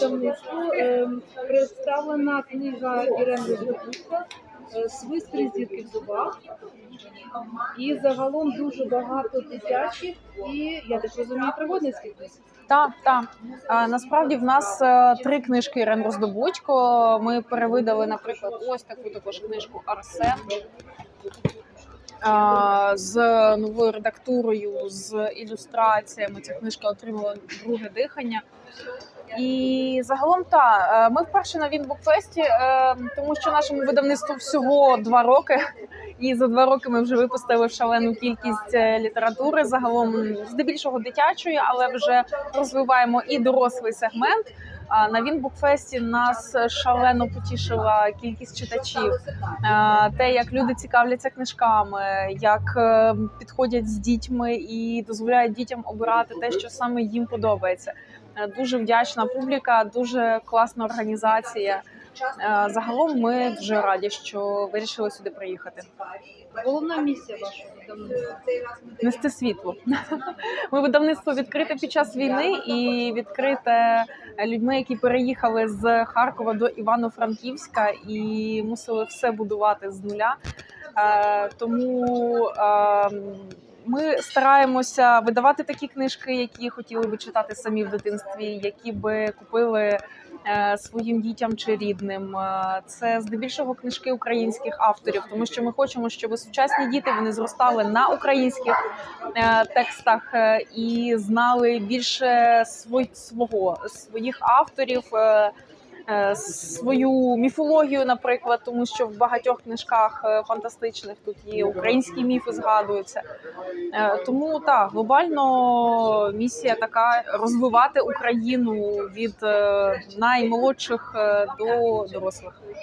видавництву ем, представлена книга Ірени Глебушка «Свист зірки в зубах. І загалом дуже багато дитячих і, я так розумію, пригодницьких книг. Так, так. Насправді в нас е, три книжки Ірен Роздобудько. Ми перевидали, наприклад, ось таку також книжку Арсен. З новою редактурою, з ілюстраціями. Ця книжка отримала друге дихання. І загалом та ми вперше на Вінбукфесті, е, тому що нашому видавництву всього два роки, і за два роки ми вже випустили шалену кількість е, літератури. Загалом здебільшого дитячої, але вже розвиваємо і дорослий сегмент. На Вінбукфесті нас шалено потішила кількість читачів. Е, Те, як люди цікавляться книжками, як е, підходять з дітьми і дозволяють дітям обирати те, що саме їм подобається. Е, Дуже вдячна публіка, дуже класна організація. Е, Загалом ми дуже раді, що вирішили сюди приїхати. Головна місія вашого видавництва. Нести світло. Ми видавництво відкрите під час війни і відкрите людьми, які переїхали з Харкова до Івано-Франківська і мусили все будувати з нуля. Е, Тому е, ми стараємося видавати такі книжки, які хотіли би читати самі в дитинстві, які би купили е, своїм дітям чи рідним. Е, Це здебільшого книжки українських авторів, тому що ми хочемо, щоб сучасні діти вони зростали на українських е, текстах е, і знали більше свого своїх авторів. Е, Свою міфологію, наприклад, тому що в багатьох книжках е, фантастичних тут є українські міфи, згадуються. Е, Тому так, глобально місія така розвивати Україну від наймолодших до дорослих.